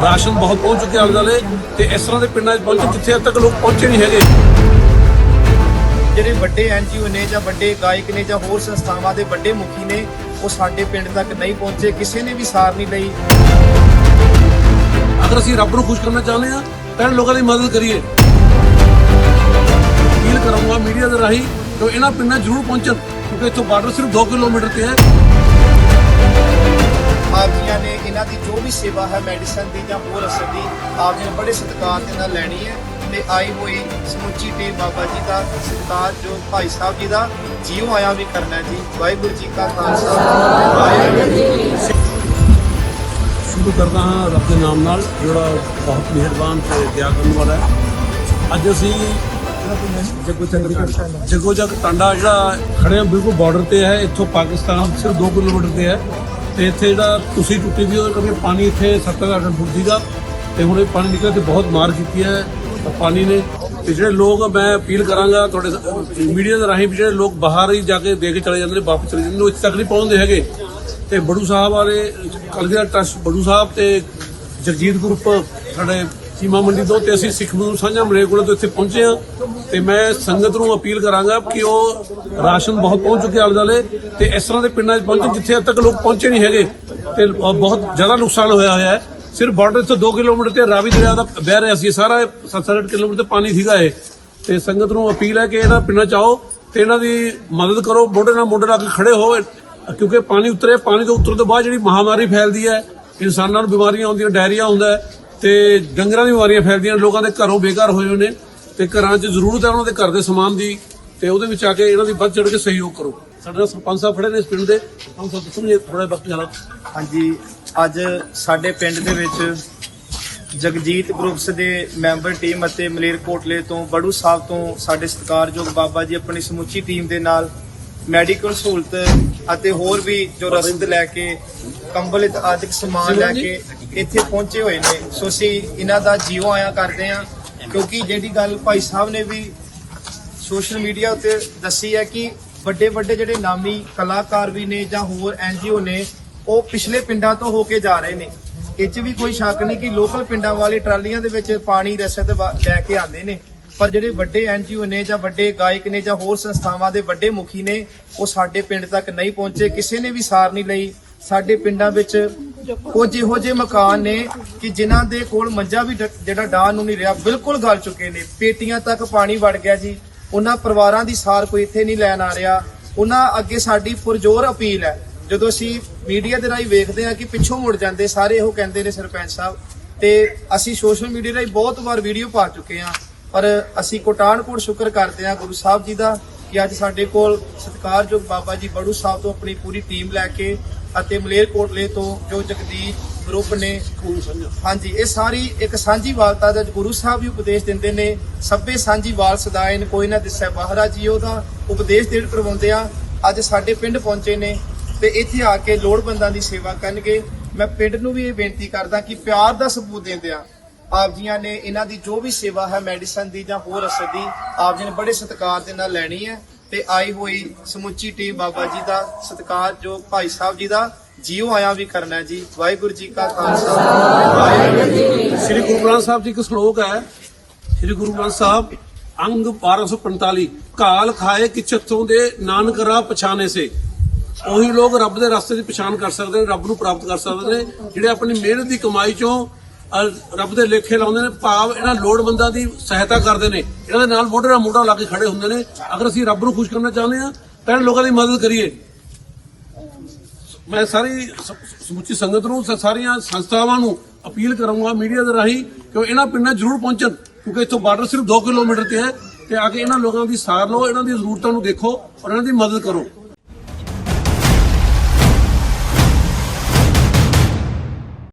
Ration ਬਹੁਤ ਪਹੁੰਚ ਚੁੱਕਿਆ ਆਲੇ ਦੁਆਲੇ ਤੇ ਇਸ ਤਰ੍ਹਾਂ ਦੇ ਪਿੰਡਾਂ 'ਚ ਪਹੁੰਚੇ ਜਿੱਥੇ ਅੱਜ ਤੱਕ ਲੋਕ ਪਹੁੰਚੇ ਨਹੀਂ ਹੈਗੇ। ਜਿਹੜੇ ਵੱਡੇ ਐਨਜੀਓ ਨੇ ਜਾਂ ਵੱਡੇ ਗਾਇਕ ਨੇ ਜਾਂ ਹੋਰ ਸੰਸਥਾਵਾਂ ਦੇ ਵੱਡੇ ਮੁਖੀ ਨੇ ਉਹ ਸਾਡੇ ਪਿੰਡ ਤੱਕ ਨਹੀਂ ਪਹੁੰਚੇ ਕਿਸੇ ਨੇ ਵੀ ਸਾਰ ਨਹੀਂ ਲਈ। ਅਗਰ ਅਸੀਂ ਰੱਬ ਨੂੰ ਖੁਸ਼ ਕਰਨਾ ਚਾਹੁੰਦੇ ਹਾਂ ਤਾਂ ਇਹਨਾਂ ਲੋਕਾਂ ਦੀ ਮਦਦ ਕਰੀਏ। ਅਪੀਲ ਕਰਾਂਗਾ ਮੀਡੀਆ ਦੇ ਰਾਹੀਂ ਕਿ ਇਹਨਾਂ ਪਿੰਡਾਂ ਜ਼ਰੂਰ ਪਹੁੰਚਣ ਕਿਉਂਕਿ ਇੱਥੋਂ ਬਾਰਡਰ ਸਿਰਫ 2 ਕਿਲੋਮੀਟਰ ਤੇ ਹੈ। ਆਪ ਜੀਆਂ ਨੇ ਇਹਨਾਂ ਦੀ ਜੋ ਵੀ ਸੇਵਾ ਹੈ ਮੈਡੀਸਨ ਦੀ ਜਾਂ ਹੋਰ ਅਸਰ ਦੀ, ਆਪ ਜੀ ਨੇ ਬੜੇ ਸਤਿਕਾਰ ਦੇ ਨਾਲ ਲੈਣੀ ਹੈ ਤੇ ਆਈ ਹੋਈ ਸਮੁੱਚੀ ਟੀਮ ਬਾਬਾ ਜੀ ਦਾ ਸਤਿਕਾਰ ਜੋ ਭਾਈ ਸਾਹਿਬ ਜੀ ਦਾ ਜੀਵ ਆਇਆ ਵੀ ਕਰਨਾ ਜੀ। ਵਾਹਿਗੁਰੂ ਜੀ ਕਾ ਖਾਲਸਾ। ਵਾਹਿਗੁਰੂ ਜੀ ਕੀ ਫਤਿਹ। ਸ਼ੁਰੂ ਕਰਦਾ ਹਾਂ ਰੱਬ ਦੇ ਨਾਮ ਨਾਲ, ਜਿਹੜਾ ਬਹੁਤ ਮਿਹਰਬਾਨ ਤੇ ਦਇਆ ਕਰਨ ਵਾਲਾ ਹੈ। ਅੱਜ ਅਸੀਂ ਜੱਗੋ ਜਗ ਟਾਂਡਾ ਜਿਹੜਾ ਖੜੇ ਬਿਲਕੁਲ ਬਾਰਡਰ ਤੇ ਹੈ, ਇੱਥੋਂ ਪਾਕਿਸਤਾਨ ਸਿਰਫ 2 ਕਿਲੋਮੀਟਰ ਤੇ ਹੈ। ਤੇ ਇੱਥੇ ਜਿਹੜਾ ਤੁਸੀਂ ਟੁੱਟੀ ਵੀ ਉਹਦੇ ਕਰਕੇ ਪਾਣੀ ਇੱਥੇ 70 ਅੱਠ ਫੁੱਟ ਸੀਗਾ ਤੇ ਹੁਣ ਇਹ ਪਾਣੀ ਨਿਕਲਿਆ ਤੇ ਬਹੁਤ ਮਾਰ ਕੀਤੀ ਹੈ ਪਾਣੀ ਨੇ। ਤੇ ਜਿਹੜੇ ਲੋਕ ਮੈਂ ਅਪੀਲ ਕਰਾਂਗਾ ਤੁਹਾਡੇ ਮੀਡੀਆ ਦੇ ਰਾਹੀਂ ਵੀ ਜਿਹੜੇ ਲੋਕ ਬਾਹਰ ਹੀ ਜਾ ਕੇ ਦੇ ਕੇ ਚਲੇ ਜਾਂਦੇ ਨੇ, ਵਾਪਸ ਚਲੇ ਜਾਂਦੇ ਨੇ, ਉਹ ਇੱਥੇ ਤੱਕ ਨਹੀਂ ਪਹੁੰਚਦੇ ਹੈਗੇ। ਤੇ ਬੜੂ ਸਾਹਿਬ ਵਾਲੇ, ਕਲਗੀਧਰ ਟਰਸਟ ਬੜੂ ਸਾਹਿਬ ਤੇ ਜਗਜੀਤ ਗਰੁੱਪ, ਸਾਡੇ ਸੀਮਾ ਮੰਡੀ ਤੋਂ ਤੇ ਅਸੀਂ ਸਿੱਖ ਮਜ਼ਦੂਰ ਸਾਂਝਾ ਮਲੇਰਕੋਟਲਾ ਤੋਂ ਇੱਥੇ ਪਹੁੰਚੇ ਹਾਂ। ਤੇ ਮੈਂ ਸੰਗਤ ਨੂੰ ਅਪੀਲ ਕਰਾਂਗਾ ਕਿ ਉਹ ਰਾਸ਼ਨ ਬਹੁਤ ਪਹੁੰਚ ਚੁੱਕਿਆ ਆਲੇ ਦੁਆਲੇ ਤੇ ਇਸ ਤਰ੍ਹਾਂ ਦੇ ਪਿੰਡਾਂ 'ਚ ਪਹੁੰਚਣ ਜਿੱਥੇ ਅੱਜ ਤੱਕ ਲੋਕ ਪਹੁੰਚੇ ਨਹੀਂ ਹੈਗੇ ਤੇ ਬਹੁਤ ਜ਼ਿਆਦਾ ਨੁਕਸਾਨ ਹੋਇਆ ਹੋਇਆ ਹੈ। ਸਿਰਫ ਬਾਰਡਰ ਤੋਂ 2 ਕਿਲੋਮੀਟਰ ਤੇ ਰਾਵੀ ਦਰਿਆ ਦਾ ਵਹਿ ਰਿਹਾ ਸੀ ਸਾਰਾ 7-8 ਕਿਲੋਮੀਟਰ ਤੇ ਪਾਣੀ ਸੀਗਾ ਇਹ। ਤੇ ਸੰਗਤ ਨੂੰ ਅਪੀਲ ਹੈ ਕਿ ਇਹਨਾਂ ਪਿੰਡਾਂ 'ਚ ਆਓ ਤੇ ਇਹਨਾਂ ਦੀ ਮਦਦ ਕਰੋ, ਮੋਢੇ ਨਾਲ ਮੋਢੇ ਲਾ ਕੇ ਖੜੇ ਹੋ ਕਿਉਂਕਿ ਪਾਣੀ ਉਤਰੇ, ਪਾਣੀ ਤੋਂ ਉਤਰਨ ਤੋਂ ਬਾਅਦ ਜਿਹੜੀ ਮਹਾਮਾਰੀ ਫੈਲਦੀ ਹੈ, ਇਨਸਾਨਾਂ ਨੂੰ ਬਿਮਾਰੀਆਂ ਆਉਂਦੀਆਂ, ਡਾਇਰੀਆ ਹੁੰਦਾ ਹੈ ਤੇ ਡੰਗਰਾਂ ਦੀ ਬਿਮਾਰੀਆਂ ਫੈਲਦੀਆਂ ਲੋਕਾਂ ਦੇ ਘਰੋਂ ਬੇਘਰ ਹੋਏ ਹੋਏ ਨੇ। ਤੇ ਘਰਾਂ 'ਚ ਜ਼ਰੂਰਤ ਹੈ ਉਹਨਾਂ ਦੇ ਘਰ ਦੇ ਸਮਾਨ ਦੀ ਤੇ ਉਹਦੇ ਵਿੱਚ ਆ ਕੇ ਇਹਨਾਂ ਦੀ ਵੱਧ ਚੜ ਕੇ ਸਹਿਯੋਗ ਕਰੋ। ਸਾਡੇ ਨਾਲ ਸਰਪੰਚ ਸਾਹਿਬ ਖੜੇ ਨੇ ਇਸ ਪਿੰਡ ਦੇ। ਸਰਪੰਚ ਸਾਹਿਬ ਦੱਸਣਗੇ ਥੋੜਾ ਵਕਤ ਜਾਣਾ। ਹਾਂਜੀ ਅੱਜ ਸਾਡੇ ਪਿੰਡ ਦੇ ਵਿੱਚ ਜਗਜੀਤ ਗਰੁੱਪਸ ਦੇ ਮੈਂਬਰ ਟੀਮ ਅਤੇ ਮਲੇਰਕੋਟਲੇ ਤੋਂ ਬੜੂ ਸਾਹਿਬ ਤੋਂ ਸਾਡੇ ਸਤਿਕਾਰਯੋਗ ਬਾਬਾ ਜੀ ਆਪਣੀ ਸਮੁੱਚੀ ਟੀਮ ਦੇ ਨਾਲ ਮੈਡੀਕਲ ਸਹੂਲਤ ਅਤੇ ਹੋਰ ਵੀ ਜੋ ਰਸਦ ਲੈ ਕੇ ਕੰਬਲ ਆਦਿਕ ਸਮਾਨ ਲੈ ਕੇ ਇੱਥੇ ਪਹੁੰਚੇ ਹੋਏ ਨੇ। ਸੋ ਅਸੀਂ ਇਹਨਾਂ ਦਾ ਜੀਵ ਆਇਆ ਕਰਦੇ ਹਾਂ ਕਿਉਂਕਿ ਜਿਹੜੀ ਗੱਲ ਭਾਈ ਸਾਹਿਬ ਨੇ ਵੀ ਸੋਸ਼ਲ ਮੀਡੀਆ ਉੱਤੇ ਦੱਸੀ ਹੈ ਕਿ ਵੱਡੇ ਵੱਡੇ ਜਿਹੜੇ ਨਾਮੀ ਕਲਾਕਾਰ ਵੀ ਨੇ ਜਾਂ ਹੋਰ ਐਨਜੀਓ ਨੇ, ਉਹ ਪਿਛਲੇ ਪਿੰਡਾਂ ਤੋਂ ਹੋ ਕੇ ਜਾ ਰਹੇ ਨੇ। ਇਹ 'ਚ ਵੀ ਕੋਈ ਸ਼ੱਕ ਨਹੀਂ ਕਿ ਲੋਕਲ ਪਿੰਡਾਂ ਵਾਲੇ ਟਰਾਲੀਆਂ ਦੇ ਵਿੱਚ ਪਾਣੀ ਰਸਦ ਵਾ- ਲੈ ਕੇ ਆਉਂਦੇ ਨੇ। ਪਰ ਜਿਹੜੇ ਵੱਡੇ ਐਨਜੀਓ ਨੇ ਜਾਂ ਵੱਡੇ ਗਾਇਕ ਨੇ ਜਾਂ ਹੋਰ ਸੰਸਥਾਵਾਂ ਦੇ ਵੱਡੇ ਮੁਖੀ ਨੇ, ਉਹ ਸਾਡੇ ਪਿੰਡ ਤੱਕ ਨਹੀਂ ਪਹੁੰਚੇ। ਕਿਸੇ ਨੇ ਵੀ ਸਾਰ ਨਹੀਂ ਲਈ। ਸਾਡੇ ਪਿੰਡਾਂ ਵਿੱਚ ਕੁਝ ਇਹੋ ਜਿਹੇ ਮਕਾਨ ਨੇ ਕਿ ਜਿਨ੍ਹਾਂ ਦੇ ਕੋਲ ਮੰਜਾ ਵੀ ਜਿਹੜਾ ਡਾਹ ਨੂੰ ਨਹੀਂ ਰਿਹਾ, ਬਿਲਕੁਲ ਗਲ ਚੁੱਕੇ ਨੇ। ਪੇਟੀਆਂ ਤੱਕ ਪਾਣੀ ਵੜ ਗਿਆ ਜੀ। ਉਹਨਾਂ ਪਰਿਵਾਰਾਂ ਦੀ ਸਾਰ ਕੋਈ ਇੱਥੇ ਨਹੀਂ ਲੈਣ ਆ ਰਿਹਾ। ਉਹਨਾਂ ਅੱਗੇ ਸਾਡੀ ਪੁਰਜੋਰ ਅਪੀਲ ਹੈ। ਜਦੋਂ ਅਸੀਂ ਮੀਡੀਆ ਦੇ ਰਾਹੀਂ ਵੇਖਦੇ ਹਾਂ ਕਿ ਪਿੱਛੋਂ ਮੁੜ ਜਾਂਦੇ, ਸਾਰੇ ਇਹੋ ਕਹਿੰਦੇ ਨੇ ਸਰਪੰਚ ਸਾਹਿਬ। ਤੇ ਅਸੀਂ ਸੋਸ਼ਲ ਮੀਡੀਆ ਰਾਹੀਂ ਬਹੁਤ ਵਾਰ ਵੀਡੀਓ ਪਾ ਚੁੱਕੇ ਹਾਂ। ਪਰ ਅਸੀਂ ਕੋਟਾਨਕੋਟ ਸ਼ੁਕਰ ਕਰਦੇ ਹਾਂ ਗੁਰੂ ਸਾਹਿਬ ਜੀ ਦਾ ਕਿ ਅੱਜ ਸਾਡੇ ਕੋਲ ਸਤਿਕਾਰਯੋਗ ਬਾਬਾ ਜੀ ਬੜੂ ਸਾਹਿਬ ਤੋਂ ਆਪਣੀ ਪੂਰੀ ਟੀਮ ਲੈ ਕੇ ਅਤੇ ਮਲੇਰਕੋਟਲੇ ਤੋਂ ਜੋ ਜਗਦੀਸ਼ ਗਰੁੱਪ ਨੇ ਹਾਂਜੀ ਇਹ ਸਾਰੀ ਇੱਕ ਸਾਂਝੀ ਵਾਲਤਾ ਦਾ ਗੁਰੂ ਸਾਹਿਬ ਵੀ ਉਪਦੇਸ਼ ਦਿੰਦੇ ਨੇ ਸਭੇ ਸਾਂਝੀ ਵਾਲ ਸਦਾਇਨ ਕੋਈ ਨਾ ਦਿਸੈ ਬਾਹਰਾ ਜੀ ਉਹਦਾ ਉਪਦੇਸ਼ ਦੇਣ ਕਰਵਾਉਂਦੇ ਆ। ਅੱਜ ਸਾਡੇ ਪਿੰਡ ਪਹੁੰਚੇ ਨੇ ਤੇ ਇੱਥੇ ਆ ਕੇ ਲੋੜਵੰਦਾਂ ਦੀ ਸੇਵਾ ਕਰਨਗੇ। ਮੈਂ ਪਿੰਡ ਨੂੰ ਵੀ ਇਹ ਬੇਨਤੀ ਕਰਦਾ ਕਿ ਪਿਆਰ ਦਾ ਸਬੂਤ ਦਿੰਦੇ ਆ ਆਪ ਜੀਆਂ ਨੇ ਇਹਨਾਂ ਦੀ ਜੋ ਵੀ ਸੇਵਾ ਹੈ ਮੈਡੀਸਨ ਦੀ ਜਾਂ ਹੋਰ ਅਸਰ ਦੀ ਆਪ ਜੀ ਨੇ ਬੜੇ ਸਤਿਕਾਰ ਦੇ ਨਾਲ ਲੈਣੀ ਹੈ। ਤੇ ਆਈ ਹੋਈ ਸਮੁੱਚੀ ਟੀਮ ਬਾਬਾ ਜੀ ਦਾ ਸਤਿਕਾਰ, ਜੋ ਭਾਈ ਸਾਹਿਬ ਜੀ ਦਾ ਜੀਵ ਆਇਆ ਵੀ ਕਰਨਾ ਹੈ ਜੀ। ਵਾਹਿਗੁਰੂ ਜੀ ਕਾ ਖਾਲਸਾ। ਵਾਹਿਗੁਰੂ ਜੀ ਸ੍ਰੀ ਗੁਰੂ ਗ੍ਰੰਥ ਸਾਹਿਬ ਜੀ ਇੱਕ ਸ਼ਲੋਕ ਹੈ। ਸ੍ਰੀ ਗੁਰੂ ਗ੍ਰੰਥ ਸਾਹਿਬ, ਅੰਗ 1245 ਕਾਲ ਖਾਏ ਕਿਛਤੋਂ ਦੇ ਨਾਨਕ ਰਾਹ ਪਛਾਣੇ ਸੇ। ਉਹੀ ਲੋਕ ਰੱਬ ਦੇ ਰਸਤੇ ਦੀ ਪਛਾਣ ਕਰ ਸਕਦੇ ਨੇ, ਰੱਬ ਨੂੰ ਪ੍ਰਾਪਤ ਕਰ ਸਕਦੇ ਨੇ, ਜਿਹੜੇ ਆਪਣੀ ਮਿਹਨਤ ਦੀ ਕਮਾਈ ਚੋਂ ਰੱਬ ਦੇ ਲੇਖੇ ਲਾਉਂਦੇ ਨੇ, ਭਾਵ ਇਹਨਾਂ ਲੋੜਵੰਦਾਂ ਦੀ ਸਹਾਇਤਾ ਕਰਦੇ ਨੇ। ਇਹਨਾਂ ਦੇ ਨਾਲ ਮੋਢੇ ਨਾਲ ਮੋਢਾ ਲਾ ਕੇ ਖੜੇ ਹੁੰਦੇ ਨੇ। ਅਗਰ ਅਸੀਂ ਰੱਬ ਨੂੰ ਖੁਸ਼ ਕਰਨਾ ਚਾਹੁੰਦੇ ਹਾਂ, ਤਾਂ ਇਹਨਾਂ ਲੋਕਾਂ ਦੀ ਮਦਦ ਕਰੀਏ। ਮੈਂ ਸਾਰੀ ਸਮੁੱਚੀ ਸੰਗਤ ਨੂੰ ਸਾਰੀਆਂ ਸੰਸਥਾਵਾਂ ਨੂੰ ਅਪੀਲ ਕਰਾਂਗਾ ਮੀਡੀਆ ਦੇ ਰਾਹੀਂ ਕਿ ਉਹ ਇਹਨਾਂ ਪਿੰਡਾਂ ਜ਼ਰੂਰ ਪਹੁੰਚਣ, ਕਿਉਂਕਿ ਇੱਥੋਂ ਬਾਰਡਰ ਸਿਰਫ 2 ਕਿਲੋਮੀਟਰ ਤੇ ਹੈ, ਤੇ ਆ ਕੇ ਇਹਨਾਂ ਲੋਕਾਂ ਦੀ ਸਾਰ ਲਓ, ਇਹਨਾਂ ਦੀ ਜ਼ਰੂਰਤਾਂ ਨੂੰ ਦੇਖੋ ਔਰ ਇਹਨਾਂ ਦੀ ਮਦਦ ਕਰੋ।